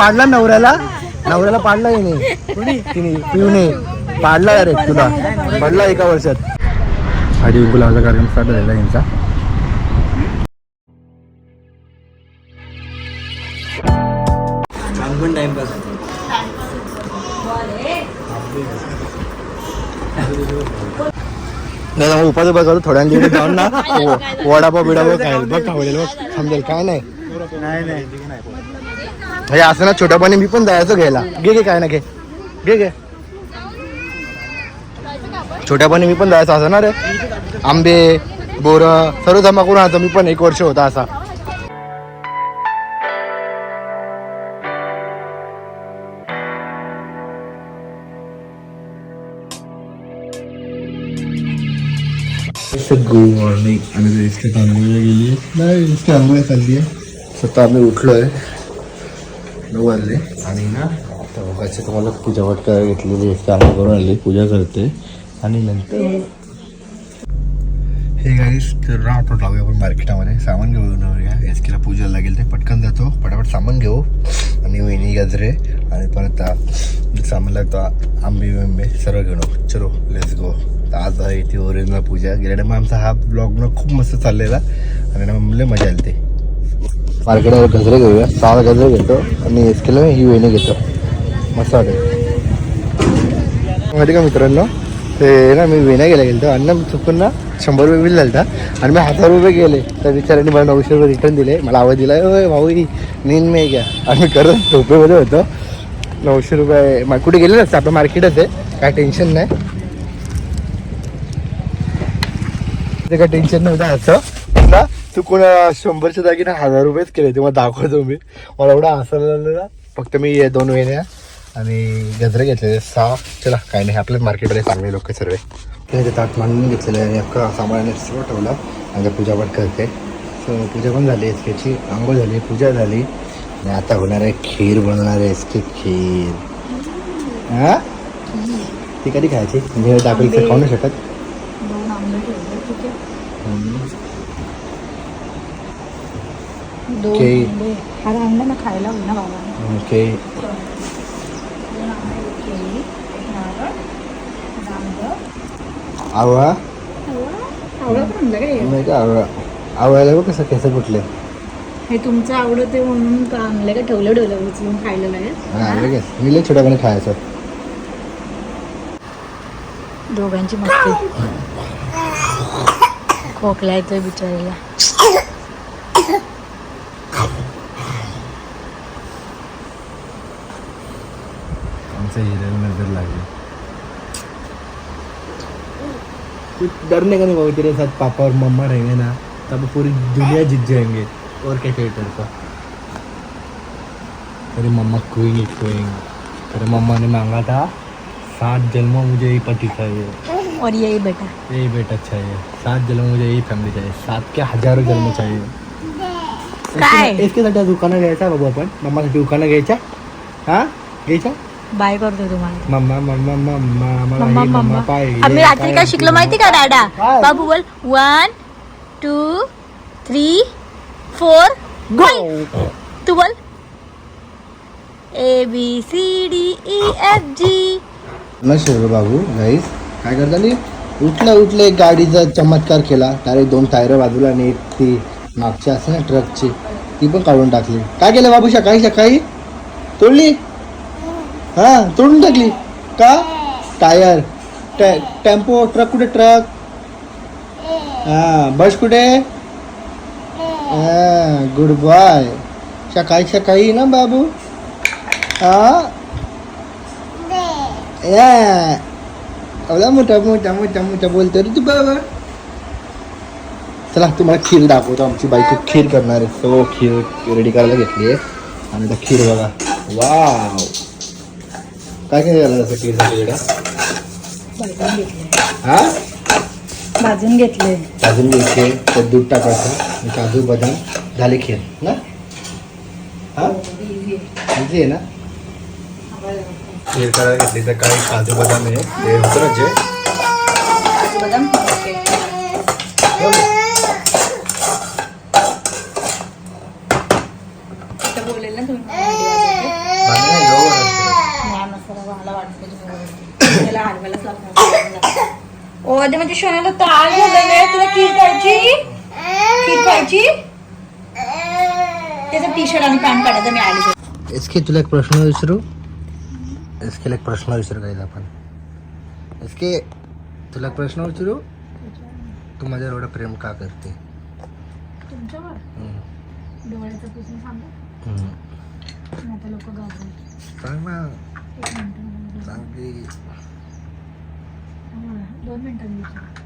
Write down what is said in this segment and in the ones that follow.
पाडला नवऱ्याला? नवऱ्याला पाडला हिने तिने. पिऊने. पाडला अरे तुला. पडला एका वर्षात. हळदी कुंकू लावायचा कार्यक्रम स्टार्ट झालेला आहे यांचा. नाही मग उपास बघा थोड्या दिवस जाऊन ना वडापाव बिडापाव खायला. बघ खावलेलं बघ. समजेल काय नाही. म्हणजे असं ना छोट्यापणी मी पण जायचं घ्यायला. घे घे काय ना घे. घे घे. छोट्यापणी मी पण जायचं असं ना रे. आंबे बोर सर्व जमा करून आणायचं. मी पण एक वर्ष होता असा. गुड मॉर्निंग आणि इथे आंघोळीला गेली. नाही इथे आंघोळी चालली आहे स्वतः आम्ही उठलो आहे नऊ वाजले. आणि ना आता बघायचं तुम्हाला पूजा वाट करायला घेतलेली आहे करून आली पूजा करते. आणि नंतर हे गाईस तर आपण लावूया आपण मार्केटामध्ये सामान घेऊन येऊया एस केला पूजा लागेल ते पटकन जातो. पटापट सामान घेऊ. आणि वेणी गजरे आणि परत सामान लागतो आंबे बिंबे सर्व घेऊन चलो लेट्स गो आज आहे ती ओरिजिनल पूजा. गेल्या मग आमचा हा ब्लॉग खूप मस्त चाललेला. आणि ना मला मजा आली ते. मार्केटवर गजरे घेऊया. सहा गजरे घेतो आणि एस केला ही वेणी घेतो. मस्त वाटेल. माहिती का मित्रांनो? ते ना मी वेण्या गेला गेलो आणि ना चुकून ना शंभर रुपये बिल झालं आणि मी हजार रुपये गेले. तर बिचाऱ्यांनी मला नऊशे रुपये रिटर्न दिले. मला आवाज दिला ओय भाऊ नीन मी घ्या. आणि मी करत झोपेमध्ये होतो. नऊशे रुपये मा- कुठे गेले नसते आपलं मार्केटच आहे. काय टेन्शन नाही. ते काय टेन्शन नव्हतं असं. चुकून अं, शंभरच्या जागी ना हजार रुपयेच केले ते मग दाखवतो मी. मला एवढा हसायला आलं ना. फक्त मी हे दोन वेण्या आणि गजरे घेतलेले. सहा चला काय नाही. आपल्या मार्केटमध्ये चांगले लोक सर्व. ते ताट मांडून घेतलेलं आहे आणि अख्खा सामान सर्व ठेवला. आणि पूजापाठ करते. सो पूजा पण झाली. एसकेची आंघोळ झाली पूजा झाली. आणि आता होणार आहे खीर बनवणार आहे एसके खीर. हा? ती कधी खायची? म्हणजे दाखवली खाऊ नाही शकत दोन आंबे ठेवले ठीक आहे हम्म. दोन ओके. आंबे हा आणलं ना खायला होईल ना बाबा ओके दोन एक आंबं. आवळा? नाही का आवळा? आवळ्याला बघ कसं केस कुठले हे तुमचं आवडत म्हणून का आणलं का? ठेवलं ठेवलं उचलून खायला लागेल मी लय छोट्यापणे खायचं. दोघांची मस्ती. खोकला येतोय बिचारीला. आमचं हिरो नज़र लागली. कुछ डरने का नहीं बाबू तेरे साथ पापा और मम्मा रहेंगे ना तब पूरी दुनिया जीत जाएँगे और क्या चाहिए तेरे को? तेरी मम्मा खोएँगे खोएँगे तेरे मम्मा ने मांगा था सात जन्मों मुझे यही पति चाहिए. और यही बेटा. यही बेटा चाहिए. सात जन्म मुझे यही फैमिली चाहिए. सात के हज़ारों जन्म चाहिए. काय? साठी घ्यायचा बाबू आपण. मम्मासाठी दुकानं घ्यायच्या हा? घ्यायच्या बाय करतोय तुम्हाला. मम्मा मम्मा मम्मा मला मम्मा हे मम्मा मम्मा पाहिजे आम्ही रात्री काय शिकलो माहिती का दादा? काय? बाबू बोल. One two three four go तू बोल. A B C D E F G नशीब बाबू गाईस काय करताली? उठलं उठलं एक गाडीचा चमत्कार केला. डायरेक्ट दोन टायर बाजूला आणि एक ती मागची असते ना ट्रकची ती पण काढून टाकली. काय केलं बाबू सकाळी सकाळी? तोडली? हा तोडून टाकली. का? टायर. टे टेम्पो ट्रक कुठे ट्रक हा बस कुठे? हा गुड बाय सकाळी सकाळी ना बाबू? हा? या एवढा मोठा मोठा मोठा मोठा बोलतो रे तू बाबा. चला तुम्हाला खीर दाखवतो. आमची बायको खीर करणार आहे. सो खीर रेडी करायला घेतली आहे. आणि आता खीर बघा. वाव. काय काय झालं असं भाजून घेतले हा? भाजून घेतले भाजून घ्यायचे. त्यात दूध टाकायचं. आणि काजू बदाम झाले खीर. ना? हा? आहे ना? खीर करायला घेतली तर काही काजू बदाम आहे ते होतं ना जे? बदाम बोलेल ना तुम्ही लागणार ओ म्हणजे क्षणाला ताळ झालेलं आहे तुला खीर खायची खीर खायची त्याचा टी शर्ट आणि पॅन्ट काढायचा मी आली इसके तुला एक प्रश्न विचारू? इसके एक प्रश्न विचारू काय आपण. इसके तुला एक प्रश्न विचारू? तू माझ्यावर एवढं प्रेम का करते? तुमच्यावर? हम्म. डोळ्याचं पुसून सांगा. हम्म. आता लोक घाबरले सांग ना. एक मिनिट. सांग की दोन मिनिटांनी विचार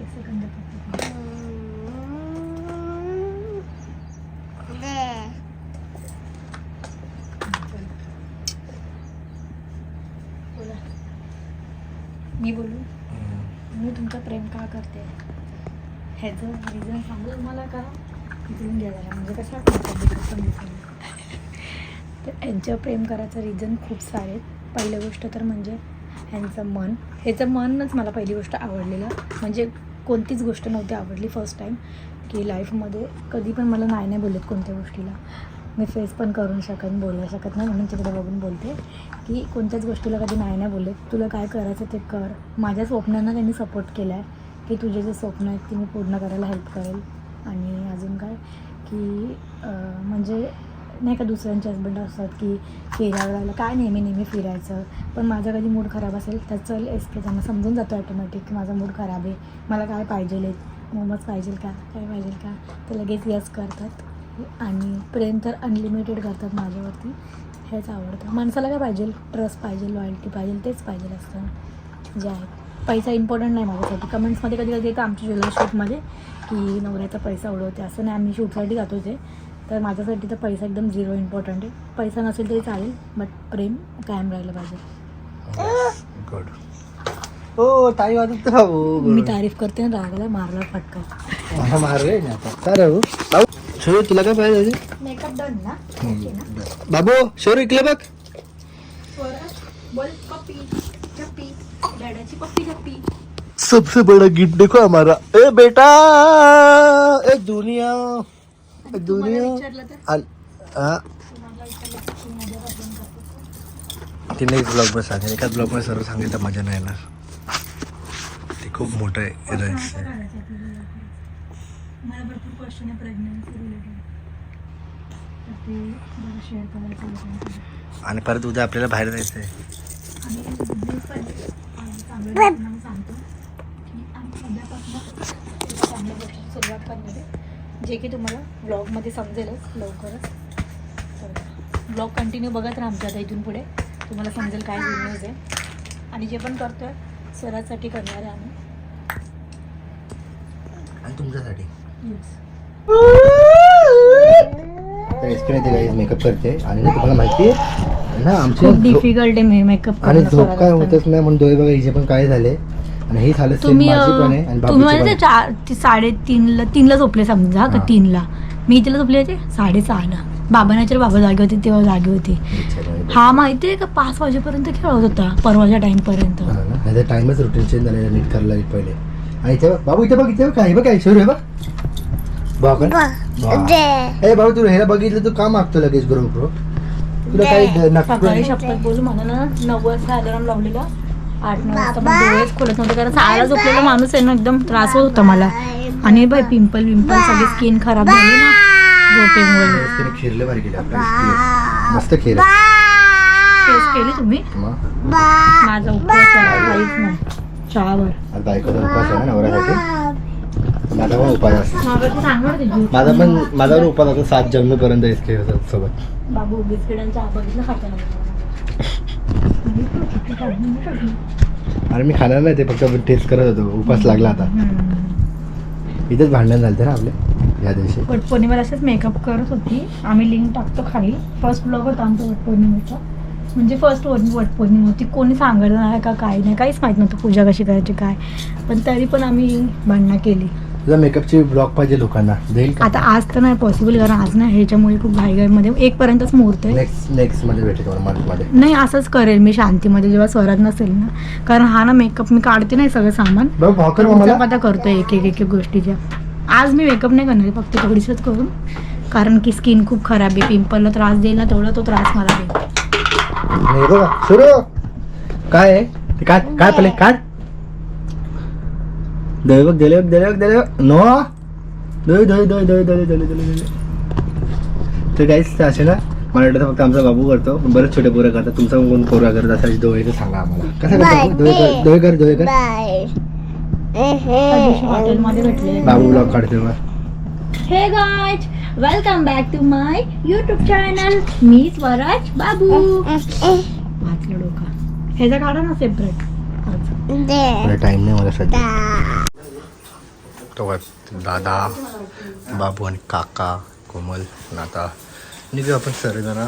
एक सेकंद फक्त. बोला. मी बोलू? मी तुमचं प्रेम का करते? ह्याचं रिझन सांगू तुम्हाला का? इथून घ्या जरा. म्हणजे कसं तर यांचं प्रेम करायचं रिझन खूप सारे आहेत. पहिली गोष्ट तर म्हणजे ह्यांचं मन. ह्याचं मनच मला पहिली गोष्ट आवडलेलं. म्हणजे कोणतीच गोष्ट नव्हती आवडली फर्स्ट टाईम की लाईफमध्ये कधी पण मला नाही नाही बोलत कोणत्या गोष्टीला. मी फेस पण करू शकत बोलू शकत नाही. म्हणून तिकडे बघून बोलते की कोणत्याच गोष्टीला कधी नाही नाही बोलत. तुला काय करायचं ते कर. माझ्या स्वप्नांना त्यांनी सपोर्ट केला आहे की तुझे जे स्वप्न आहेत ते मी पूर्ण करायला हेल्प करेल. आणि अजून काय की म्हणजे नाही का दुसऱ्यांचे हसबंड असतात की फिरायला काय नेहमी नेहमी फिरायचं? पण माझा कधी मूड खराब असेल तर चल एस के त्यांना समजून जातो ऑटोमॅटिक की माझा मूड खराब आहे. मला काय पाहिजे मोमोज पाहिजे का? काय पाहिजे का? ते लगेच यस करतात. आणि प्रेम तर अनलिमिटेड करतात माझ्यावरती. हेच आवडतं. माणसाला काय पाहिजे? ट्रस्ट पाहिजे लॉयल्टी पाहिजे तेच पाहिजे असतं. जे आहे पैसा इम्पॉर्टंट नाही माझ्यासाठी. कमेंट्समध्ये कधी कधी येतं आमच्या ज्वेलरी शूटमध्ये की नवऱ्याचा पैसा उडवते असं. नाही आम्ही शूटसाठी जातो ते. तर माझ्यासाठी तर पैसा एकदम झिरो इम्पॉर्टंट आहे. पैसा नसेल तरी चालेल बट प्रेम कायम राहिलं पाहिजे. गुड हो ताई वाजत भाऊ मी तारीफ करते आणि रागाला मारला फटका. मला मारले ना आता. काय राहू? भाऊ शोरू तुला काय पाहिजे मेकअप डन ना? बाबू शोरू इकडे बघ. बोल पप्पी चप्पी डॅडाची पप्पी चप्पी सबसे बड़ा गिफ्ट देखो हमारा. ए बेटा! ए दुनिया! दुनिया हा? तिने एक ब्लॉगमध्ये सांगेल. एकाच ब्लॉगमध्ये सर्व सांगितलं मजा नाही येणार. ते खूप मोठं आहे रहस्य. आहे. मला भरपूर क्वेश्चन प्रेग्नन्सी रिलेटेड आणि परत उद्या आपल्याला बाहेर जायचं आहे. आहे. आहे जे की तुम्हाला ब्लॉगमध्ये समजेलच लवकरच. तर ब्लॉग कंटिन्यू बघत राहा आमच्या आता इथून पुढे. तुम्हाला समजेल काय गुड न्यूज आहे. आणि जे पण करतोय स्वरासाठी करणार आहे आम्ही. आणि तुमच्यासाठी. मेकअप करते. आणि तुम्हाला माहिती आहे ना आमचे डिफिकल्ट आहे मेकअप आणि झोप काय होतच नाही म्हणून दोघे बघा हिचे पण काय झाले. आणि हे झालं सेम तुम्ही माझी पण आहे अं, आणि तुम्ही बाबूची म्हणजे पण चार ती साडेतीनला तीनला झोपले समजा का हा. तीनला? मी तिला झोपले होते साडेसहाला. बाबा नाही तर बाबा जागे होते तेव्हा जागे होते. आहे. हा माहितीये का? पाच वाजेपर्यंत खेळत होता परवाच्या टाइम पर्यंत हा ना टाइमच रुटीन चेंज झालेला नीट करायला लागेल पहिले. आणि इथे बघ, बाबू इथे बघ इथे बघ काय बघ काय शोर आहे बघ. ए बाबू तू ह्याला बघितलं तू का मागतो लगेच ग्रो ग्रो तुला काही सकाळी नक्की शपथ बोलू म्हणा ना नऊ वाजता अलार्म लावलेला. आठ नऊ वाजता पण डोळेच खोलत नव्हते कारण सहाला झोपलेला माणूस आहे ना एकदम त्रास होत होता मला. आणि बाय पिंपल विंपल सगळी स्किन खराब झाली ना झोपेमुळे. त्याने खिरले भारी केले आपल्याला. मस्त खीर टेस्ट केली तुम्ही? मग? माझा उपवास आहे, काहीच नाही. चहावर. आज बायकोचा उपास आहे ना नवऱ्यासाठी? माझा पण उपास असतो मागाशी सांगणार ते ज्यूस. माझा पण माझा पण उपास असतो सात जन्मेपर्यंत एसके सोबत. बाबू बिस्किटांच्या बघितलं खाताना. आणि मी खाणार नाही ते फक्त टेस्ट करत होतो. उपास लागला आता. इथेच भांडण झालं ना आपले या दिवशी. वटपौर्णिमेला असेच मेकअप करत होती. आम्ही लिंक टाकतो खाली. फर्स्ट ब्लॉग होता आमचा वटपौर्णिमेचा म्हणजे फर्स्ट वटपौर्णिमा होती. कोणी सांगितलं नाही का काय नाही. काहीच माहीत नव्हतं पूजा कशी करायची काय. पण तरी पण आम्ही भांडणं केली. तुझा मेकअपची ब्लॉग पाहिजे लोकांना. देईल का? आता आज तर नाही पॉसिबल कारण आज नाही ह्याच्यामुळे खूप घाईघाईमध्ये एक पर्यंतच मुहूर्त आहे. नेक्स्ट नेक्स्टमध्ये भेटेल तुम्हाला मंथमध्ये. नाही असंच करेल मी शांतीमध्ये जेव्हा स्वरात नसेल ना. कारण हा ना मेकअप मी काढते नाही सगळं सामान. बघ भाकर मला. पता करतोय एक एक एक एक गोष्टीच्या. आज मी मेकअप नाही करणार फक्त थोडीसंच करून. कारण की स्किन खूप खराब आहे पिंपलला त्रास देईल ना तेवढा तो त्रास मला देईल. आणि बघा सुरू. काय आहे? ते काय काय पहिले काढ. Dali wag, dali wag, dali wag, dali wag. No! Dali, dali, dali, dali, dali, dali, dali, dली तर काहीच असे ना मला वाटतं फक्त आमचा बाबू करतो पण बरेच छोटे पोरं करतात तुमचा कोण पोरा करत असा दोघे सांगा आम्हाला कसं करतो दोघे कर दोघे कर भेटले बाबू ब्लॉग काढते मग हे guys welcome back to my YouTube channel मी स्वराज बाबू हे डोका काढा ना सेपरेट टाइम नाही मला सध्या बघ, दादा बाबू आणि काका कोमल आता निघू आपण सर्वजण.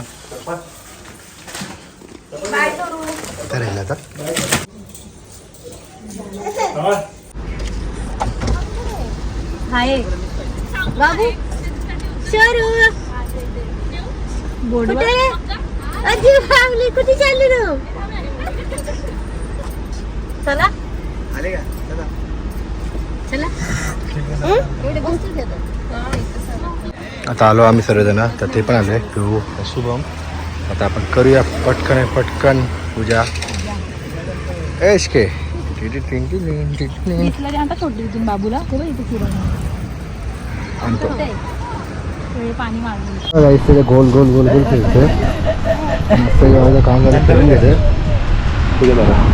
काय राहिलं आता? हाय. बाबू. शरू. कुठे? अजी फॅमिली कुठे चालली ना चला. आले का? चला आता आलो आम्ही सर्वजण. तर ते पण आले. पिऊ शुभम. आता आपण करूया पटकन पटकन पूजा. एश के गोल गोल गोल गोल फिरते काम करून घेते पूजा बघा.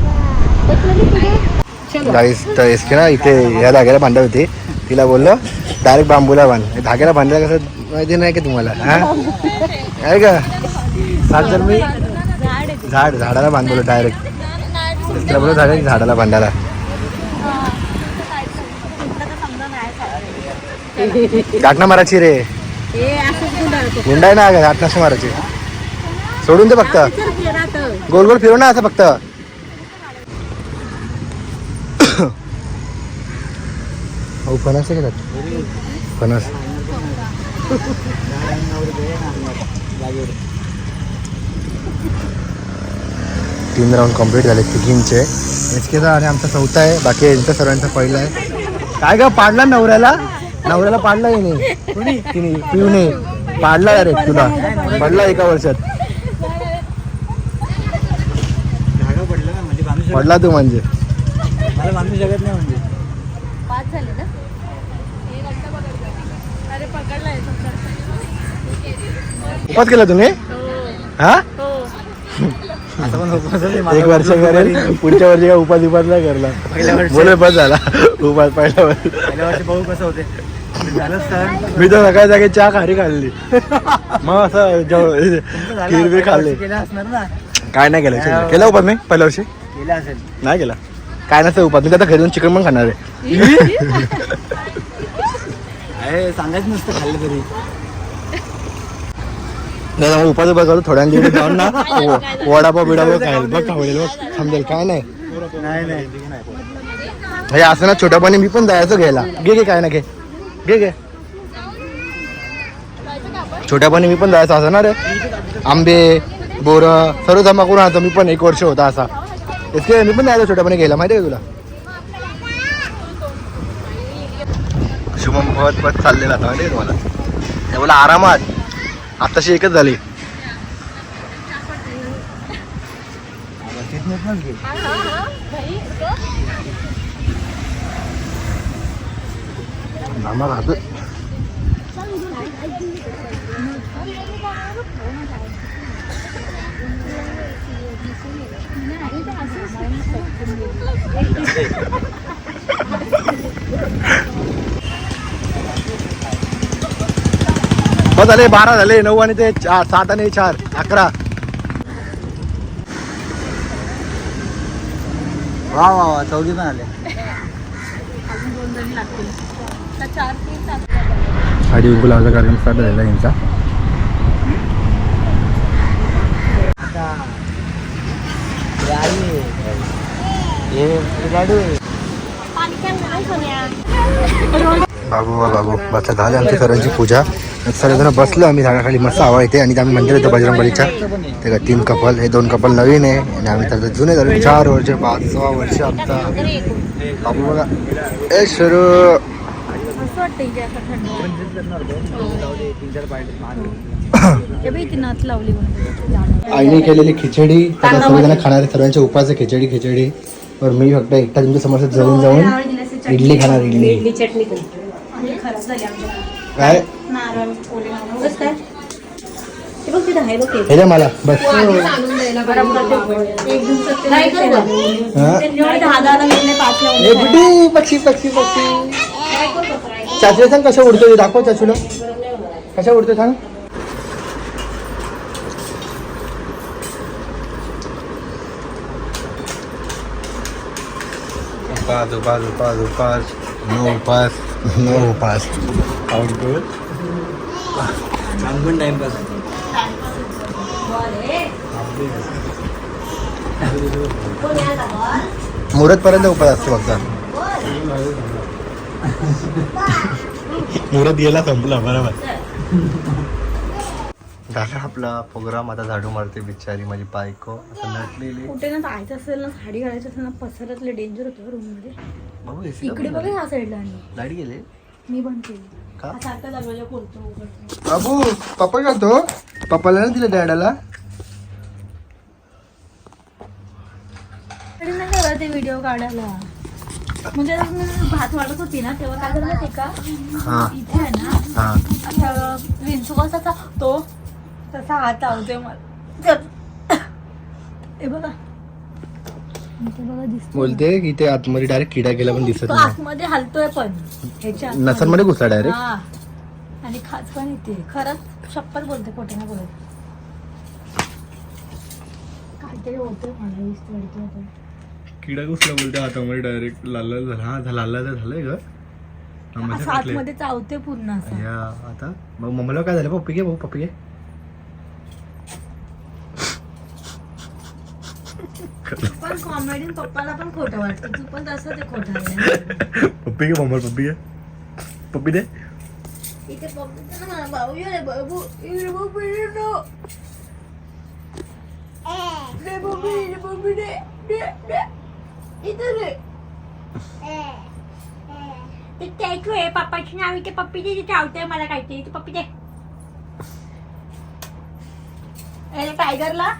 गाईस तर एसके ना इथे या धाग्याला बांधत होती. तिला बोललो डायरेक्ट बांबूला बांध. धाग्याला बांधायला कसं माहिती नाही का तुम्हाला हा? आहे का? सात जर मी? झाड झाडाला बांधवलं डायरेक्ट. तिला बोललो डायरेक्ट झाडाला बांधायला घाटना मारायची रे. गुंडाय ना गाठ मारायची. सोडून दे फक्त. गोल गोल फिरव ना असं फक्त. हो फणस आहे का त्यात? फणस तीन राऊंड कंप्लीट झाले तिघींचे. एचकेचा आणि आमचा चौथा आहे. बाकी यांचा सर्वांचा पहिला आहे. काय ग पाडला नवऱ्याला? नवऱ्याला पाडला येणे तिने. पिऊने. पाडला अरे तुला? पडला एका वर्षात. म्हणजे पडला तू म्हणजे. मला बांधू शकत नाही म्हणजे पाच झाले ना अरे पकडलाय उपास केला तुम्ही? हा. उपवास आहे, माझा एक वर्ष करेल. पुढच्या वर्षी काय उपास उपास नाही करला पहिल्या वर्षी. बोले बस झाला. उपास पहिल्या वर्षी. पहिल्या वर्षी भाऊ कसं होते मी तर सकाळी जागे चहा खारी खाल्ली. मग असं बी खाल्ली. केलं असणार ना? काय नाही केलं चिकन. केला उपास मी पहिल्या वर्षी? केलं असेल. नाही केला. काय नसतं उपास मी आता घरी जाऊन चिकन पण खाणार आहे. सांगायचं नसतं खाल्लं तरी. नाही मग उपास उपास करतो थोड्या दिवस जाऊन ना वडापाव बिडापाव खायला बघ खावलेलं बघ. समजेल काय नाही. नाही नाही. हे असं ना छोट्यापणी मी पण जायचं घ्यायला. घे घे काय ना घे. घे घे. छोट्यापणी मी पण जायचं असं ना रे. आंबे बोर सर्व जमा करून आता मी पण एक वर्ष होता असा. इतके मी पण जायचो छोट्यापणी घ्यायला. माहिती आहे तुला? शुभम पत पत चाललेला आता. माहिती आहे तुम्हाला? ते बोला आरामात. आताशी एकच झाली. मामा राहतो झाले बारा झाले नऊ आणि ते चार सात आणि चार अकरा वा वा वा चौघी पण आले आधी गुलाबाचा कार्यक्रम स्टार्ट झाला यांचा हे लाडू बाबू बाबू बसला. झाली आमच्या सर्वांची पूजा. सर्वजण बसलो. आम्ही झाडाखाली मस्त हवा येते. आणि आम्ही मंदिर येतो बजरंगबलीच्या. ते का तीन कपल हे दोन कपल नवीन आहे. आणि आम्ही तर जुने झालो. चार वर्ष पाच सहा वर्ष आमचा. बाबू बघा. ए हे म्हणून आईने केलेली खिचडी. आता सर्वजण खाणारे सर्वांचे उपास आहे खिचडी खिचडी. तर मी फक्त एकटा तुमच्यासमोर जाऊन जाऊन इडली खाणार इडली. चटणी खराब झाली आमच्या काय? नारळ ओले नारळ बस काय? हे बघ तिथं आहे बघ ते. हे द्या मला बस. गरम करते. एक दिवसात ते लगेच येणार. हा? ते निवड दहा दहा मिनिटं पाच लावून ए बुड्डी पक्षी पक्षी पक्षी. चाचू सांग कशा उडतो ते दाखव चाचूला. कशा उडतो सांग. उपास उपास उपास उपास नो उपास नो उपास पण टाइमपास मुहूर्त पर्यंत उपास असतो फक्त मुहूर्त गेला संपला बरोबर. झाला आपला प्रोग्राम आता झाडू मारते बिचारी माझी बायको. असं नटलेली. कुठे ना जायचं असेल ना साडी घालायचं असेल ना पसरतले डेंजर होतं रूममध्ये. बाबू AC इकडे बघा. ह्या साईडला आणि. लाइट गेले? मी बंद केली. का? सारखा दरवाजा खोलतो उघडतो. बाबू पप्पा करतो. पप्पाला नाही दिलं डॅडाला? तरी नाही करा ते व्हिडिओ काढायला. म्हणजे मी भात वाढत होती ना तेव्हा काय झालं का? हा. इथे आहे ना हा. आता विंचू कसा चावतो तसा हात चावतोय मला. हे बघा. इथे बघा दिसतो बोलते की ते आतमध्ये डायरेक्ट किडा गेला पण दिसत तो नाही. आतमध्ये हलतोय पण. ह्याच्या आतमध्ये. नसांमध्ये घुसला डायरेक्ट हा. आणि खास पण येते खरंच शप्पथ बोलते खोटे ना बोलत. काहीतरी होतंय मला वीस वाटतं होतं. किडा घुसला बोलते हातामध्ये डायरेक्ट लाल लाल झाला. हा झाला लाल लाल झालंय ग. हा, मजा असं टाकले. आतमध्ये चावते पूर्ण असं. या आता. मग मम्मीला काय झालं? पप्पी घे भाऊ पप्पी घे पण कॉमेडी पप्पाला पण खोटं वाटतं. तू पण तसं ते खोटं आहे पप्पी घे मम्मा पप्पी घे. पप्पी दे. इथे पप्पी ना भाऊ ये बाबू इकडे पप्पी दे नो. दे पप्पी दे पप्पी दे दे दे. इथे दे ते टॅटू आहे पप्पाची नाव इथे पप्पी दे तिथे आवतंय मला काहीतरी. ते पप्पी दे. अरे टायगरला?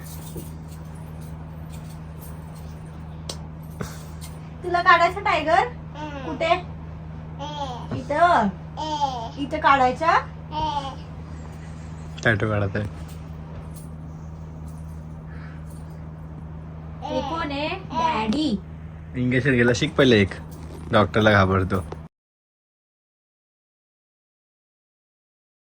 तुला काढायचं टायगर कुठे? इथं. इथं काढायचा? टॅटो काढत आहे कोण आहे? डॅडी इंगेशन गेला शिक पहिले एक. डॉक्टरला घाबरतो.